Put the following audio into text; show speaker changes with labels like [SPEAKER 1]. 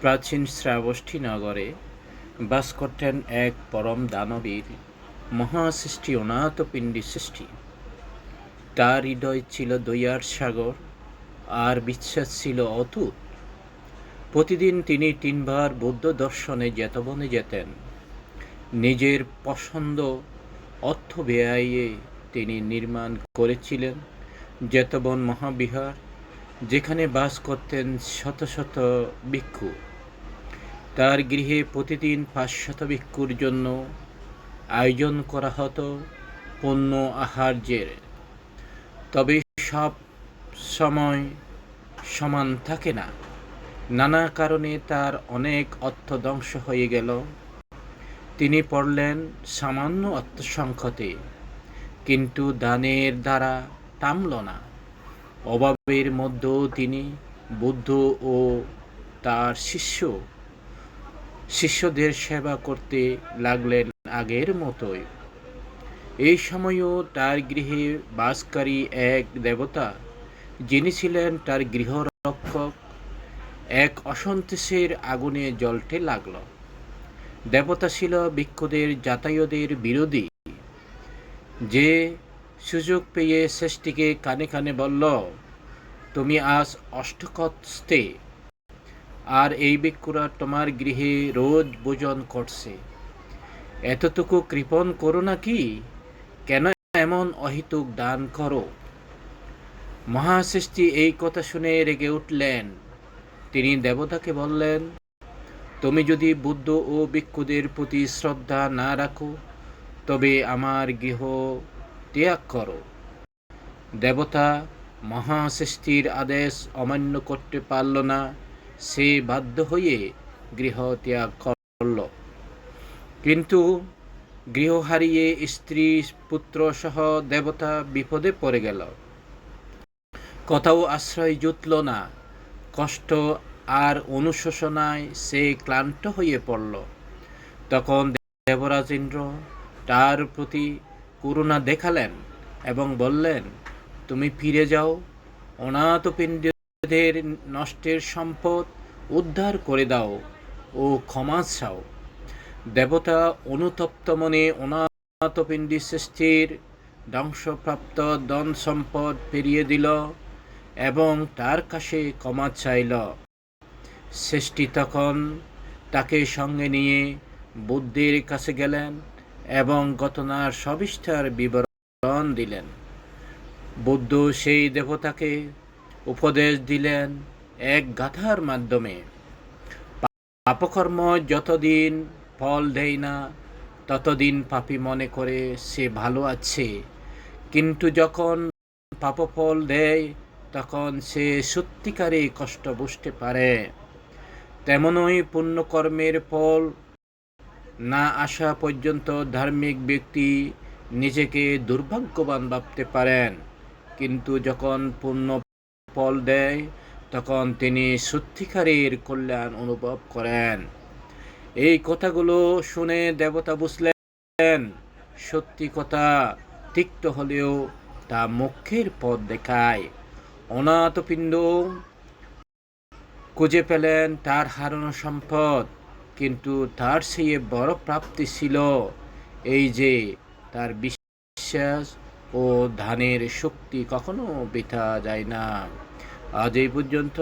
[SPEAKER 1] প্রাচীন শ্রাবষ্ঠী নগরে বাস করতেন এক পরম দানবীর, মহাসৃষ্টি অনাথ পিণ্ডি সৃষ্টি। তার হৃদয় ছিল দয়ার সাগর, আর বিশ্বাস ছিল অতুত প্রতিদিন তিনি তিনবার বৌদ্ধ দর্শনে যেতবনে যেতেন। নিজের পছন্দ অর্থ ব্যয়ে তিনি নির্মাণ করেছিলেন। যেতবন মহাবিহার যেখানে বাস করতেন শত শত ভিক্ষু। তার গৃহে প্রতিদিন পাঁচশত ভিক্ষুর জন্য আয়োজন করা হতো পণ্য আহার্যের। তবে সব সময় সমান থাকে না। নানা কারণে তার অনেক অর্থ ধ্বংস হয়ে গেল। তিনি পড়লেন সামান্য অর্থ সংকটে কিন্তু দানের দ্বারা থামল না। অভাবের মধ্যেও তিনি বুদ্ধ ও তার শিষ্য, শিষ্যদের সেবা করতে লাগলেন আগের মতোই। এই সময়ও তার গৃহে বাসকারী এক দেবতা, যিনি ছিলেন তার গৃহরক্ষক, এক অসন্তোষের আগুনে জ্বলতে লাগল। দেবতা ছিল ভিক্ষুদের, যাতায়াতের বিরোধী। যে সুযোগ পেয়ে শেষটিকে কানে কানে বলল, তুমি আজ অষ্টকস্তে আর এই ভিক্ষুরা তোমার গৃহে রোজ ভোজন করছে। এতটুকু কৃপণ করো না কি? কেন এমন অহিতুক দান করো? মহাসৃষ্টি এই কথা শুনে রেগে উঠলেন। তিনি দেবতাকে বললেন, তুমি যদি বুদ্ধ ও ভিক্ষুদের প্রতি শ্রদ্ধা না রাখো, তবে আমার গৃহ ত্যাগ করো। দেবতা মহাসৃষ্টির আদেশ অমান্য করতে পারল না, সে বাধ্য হয়ে গৃহ ত্যাগ করল। কিন্তু গৃহ হারিয়ে স্ত্রী পুত্র সহ দেবতা বিপদে পড়ে গেল। কোথাও আশ্রয় জুটল না, কষ্ট আর অনুশোচনায় সে ক্লান্ত হয়ে পড়ল। তখন দেবরাজ ইন্দ্র তার প্রতি করুণা দেখালেন এবং বললেন, তুমি ফিরে যাও। অনাথ পিণ্ডদের নষ্টের সম্পদ উদ্ধার করে দাও ও ক্ষমা চাও। দেবতা অনুতপ্ত মনে অনাথ পিণ্ডি সৃষ্টির ধ্বংসপ্রাপ্ত ধন সম্পদ ফিরিয়ে দিল এবং তার কাছে ক্ষমা চাইল। সৃষ্টি তখন তাকে সঙ্গে নিয়ে বুদ্ধির কাছে গেলেন। এবং ঘটনার সবিস্তার বিবরণ দিলেন। বুদ্ধ সেই দেবতাকে উপদেশ দিলেন এক গাথার মাধ্যমে। পাপকর্ম যতদিন ফল দেয় না, ততদিন পাপী মনে করে সে ভালো আছে। কিন্তু যখন পাপফল দেয়, তখন সে সত্যিকারে কষ্ট বুঝতে পারে। তেমনই পুণ্যকর্মের ফল না আসা পর্যন্ত ধার্মিক ব্যক্তি নিজেকে দুর্ভাগ্যবান ভাবতে পারেন। কিন্তু যখন পূর্ণ ফল দেয়, তখন তিনি সত্যিকারের কল্যাণ অনুভব করেন। এই কথাগুলো শুনে দেবতা বুঝলেন, সত্যি কথা তিক্ত হলেও তা মুখের পথ দেখায়। অনাথ পিণ্ড খুঁজে পেলেন তার হারানো সম্পদ। কিন্তু তার সেই বড় প্রাপ্তি ছিল এই যে তার বিশ্বাস ও ধানের শক্তি কখনো বৃথা যায় না। আজ এই পর্যন্ত